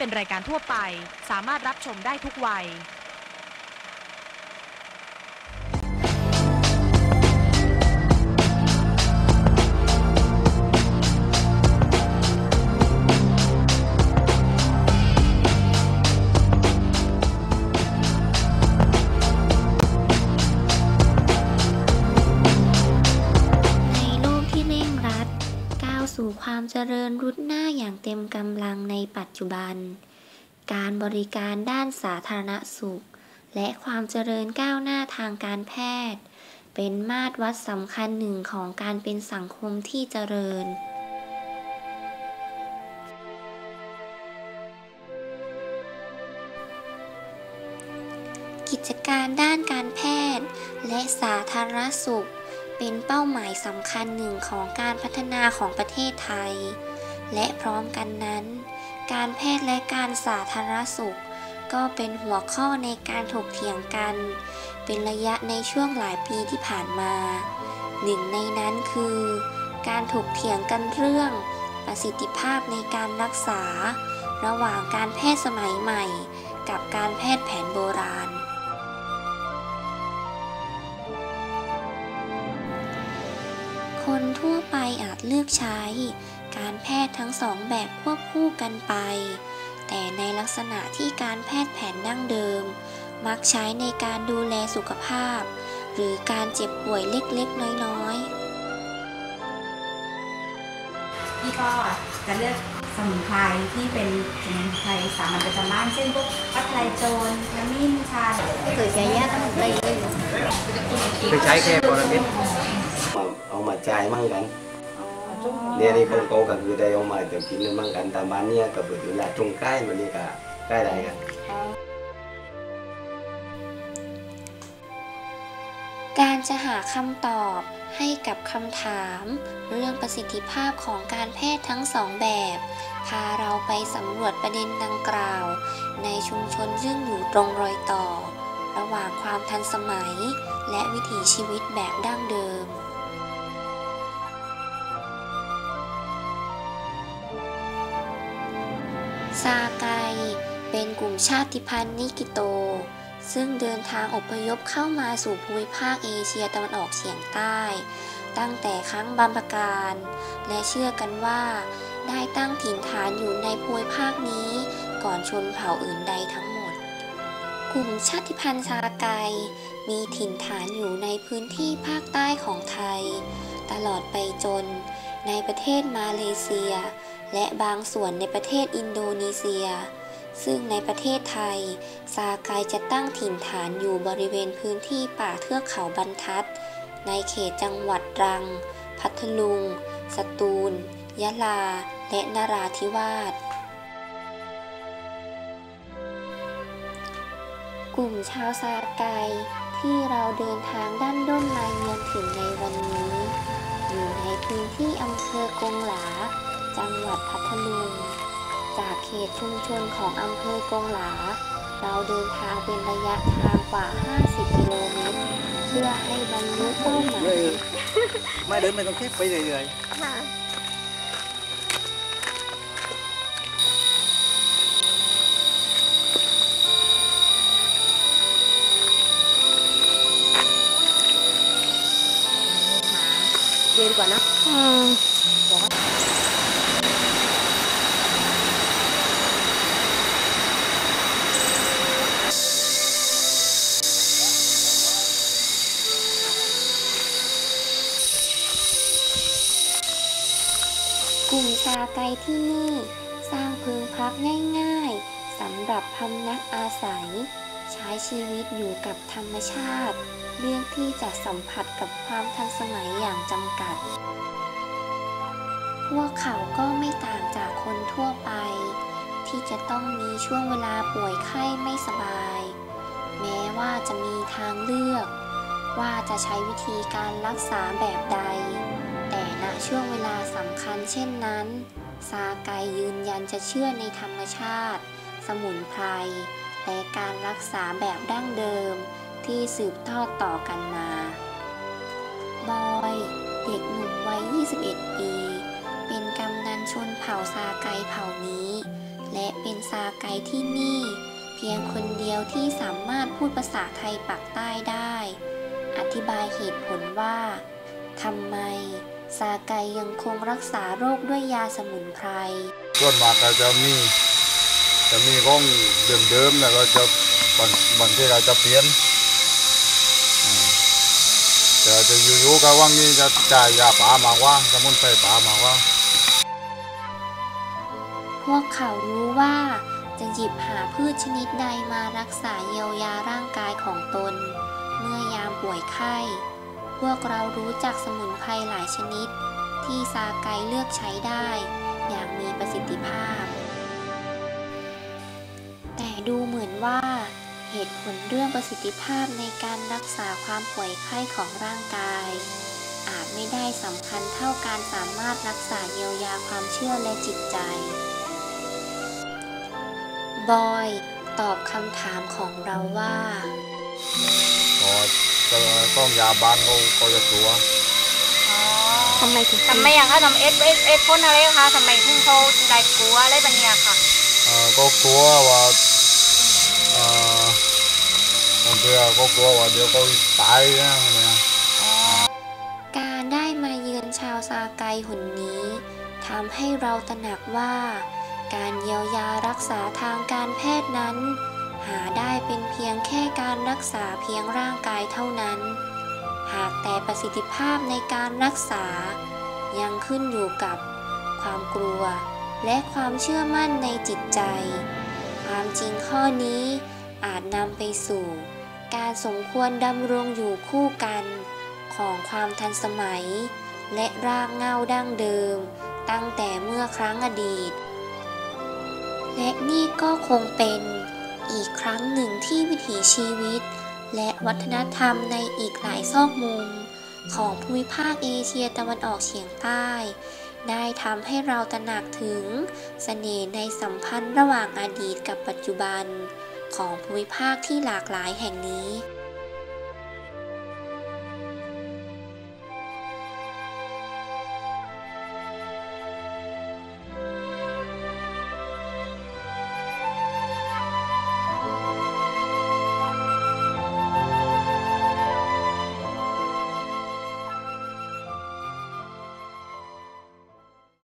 เป็นรายการทั่วไป สามารถรับชมได้ทุกวัย ในโลกที่เร่งรัด ก้าวสู่ความเจริญรุดหน้า อย่างเต็มกำลังในปัจจุบัน การบริการด้านสาธารณสุข และความเจริญก้าวหน้าทางการแพทย์ เป็นมาตรวัดสำคัญหนึ่งของการเป็นสังคมที่เจริญกิจการด้านการแพทย์ และสาธารณสุข เป็นเป้าหมายสำคัญหนึ่งของการพัฒนาของประเทศไทย และพร้อมกันนั้น การแพทย์และการสาธารณสุข ก็เป็นหัวข้อในการถกเถียงกัน เป็นระยะในช่วงหลายปีที่ผ่านมา หนึ่งในนั้นคือ การถกเถียงกันเรื่อง ประสิทธิภาพในการรักษา ระหว่างการแพทย์สมัยใหม่ กับการแพทย์แผนโบราณคนทั่วไปอาจเลือกใช้ การแพทย์ทั้งสองแบบควบคู่กันไป แต่ในลักษณะที่การแพทย์แผนดั้งเดิม มักใช้ในการดูแลสุขภาพ หรือการเจ็บป่วยเล็กๆ น้อยๆพี่ก็จะเลือกสมุนไพรที่เป็นสมุนไพรสามัญประจำบ้านเช่นพวกพัทไลโจรขมิ้นชาเคยใช้ยาตั้งแต่เลยคือใช้แค่ปรมิตมาเอามาจ่ายมั่งกัน เนี่ยนี่เขาเขาก็คือได้เอามาเดี๋ยวกินมั่งกันตามบ้านเนี่ยก็เปิดเวลาตรงใกล้มันนี่ก็ใกล้ได้กันการจะหาคำตอบให้กับคำถาม เรื่องประสิทธิภาพของการแพทย์ทั้งสองแบบ พาเราไปสำรวจประเด็นดังกล่าว ในชุมชนซึ่งอยู่ตรงรอยต่อ ระหว่างความทันสมัย และวิถีชีวิตแบบดั้งเดิม ซาไก เป็นกลุ่มชาติพันธุ์นิกิโต ซึ่งเดินทางอพยพเข้ามาสู่ภูมิภาคเอเชียตะวันออกเฉียงใต้ ตั้งแต่ครั้งบัมพการ และเชื่อกันว่า ได้ตั้งถิ่นฐานอยู่ในภูมิภาคนี้ก่อนชนเผ่าอื่นใดทั้งหมด กลุ่มชาติพันธุ์ซาไก มีถิ่นฐานอยู่ในพื้นที่ภาคใต้ของไทย ตลอดไปจนในประเทศมาเลเซีย และบางส่วนในประเทศอินโดนีเซีย ซึ่งในประเทศไทย ซาไกจะตั้งถิ่นฐานอยู่บริเวณพื้นที่ป่าเทือกเขาบรรทัด ในเขตจังหวัดตรัง พัทลุง สตูล ยะลา และนราธิวาสกลุ่มชาวซาไกที่เราเดินทางด้านด้นมาเยือนถึงในวันนี้ อยู่ในพื้นที่อำเภอกงหลา จังหวัดพัทลุง จากเขตชุมชนของอำเภอกงหลา เราเดินทางเป็นระยะทางกว่า 50 กิโลเมตร เพื่อให้บรรลุเป้าหมาย ไม่เดินไม่ต้องแค่ไปเรื่อยเาไกที่นี่ สร้างพึงพักง่ายๆสำหรับพำนักอาศัย ใช้ชีวิตอยู่กับธรรมชาติ เรื่องที่จะสัมผัสกับความทันสมัยอย่างจำกัด พวกเขาก็ไม่ต่างจากคนทั่วไป ที่จะต้องมีช่วงเวลาป่วยไข้ไม่สบาย แม้ว่าจะมีทางเลือก ว่าจะใช้วิธีการรักษาแบบใด ช่วงเวลาสำคัญเช่นนั้น ซาไกยืนยันจะเชื่อในธรรมชาติ สมุนไพร และการรักษาแบบดั้งเดิมที่สืบทอดต่อกันมา บอย เด็กหนุ่มวัย 21 ปี เป็นกำนันชนเผ่าซาไกเผ่านี้ และเป็นซาไกที่นี่ เพียงคนเดียวที่สามารถพูดภาษาไทยปากใต้ได้ อธิบายเหตุผลว่าทำไม ซาไกยังคงรักษาโรคด้วยยาสมุนไพรส่วนมากก็จะมีจะมีของเดิมๆแล้วก็จะบางบางทีก็จะเปลี่ยนอ่าแต่จะอยู่ๆก็ว่างนี้จะจ่ายยาป่ามากกว่าสมุนไพรป่ามากกว่า พวกเขารู้ว่าจะหยิบหาพืชชนิดใดมารักษาเยียวยาร่างกายของตน เมื่อยามป่วยไข้ พวกเรารู้จักสมุนไพรหลายชนิด ที่ซาไกเลือกใช้ได้ อย่างมีประสิทธิภาพ แต่ดูเหมือนว่าเหตุผลเรื่องประสิทธิภาพในการรักษาความป่วยไข้ของร่างกาย อาจไม่ได้สำคัญเท่าการสามารถรักษาเยียวยาความเชื่อและจิตใจ บอย ตอบคำถามของเราว่า ต้องยาบ้านเขาเขาจะตัวทำไมถึงทำไมอย่างเขาทำเอสเอสเอสพ่นอะไรคะทำไมถึงเขาได้กลัวอะไรแบบเนี้ยค่ะเอ่อก็กลัวว่าเอ่อบางทีก็กลัวว่าเดี๋ยวเขาตายนะเนี่ยการได้มาเยือนชาวซาไกหนนี้ทำให้เราตระหนักว่า การเยียวยารักษาทางการแพทย์นั้น หาได้เป็นเพียงแค่การรักษาเพียงร่างกายเท่านั้น หากแต่ประสิทธิภาพในการรักษา ยังขึ้นอยู่กับ ความกลัว และความเชื่อมั่นในจิตใจ ความจริงข้อนี้อาจนำไปสู่ การสมควรดำรงอยู่คู่กันของความทันสมัย และรากเง้าดั้งเดิม ตั้งแต่เมื่อครั้งอดีต และนี่ก็คงเป็น อีกครั้งหนึ่งที่วิถีชีวิต และวัฒนธรรมในอีกหลายซอกมุม ของภูมิภาคเอเชียตะวันออกเฉียงใต้ ได้ทำให้เราตระหนักถึงเสน่ห์ในสัมพันธ์ระหว่างอดีตกับปัจจุบัน ของภูมิภาคที่หลากหลายแห่งนี้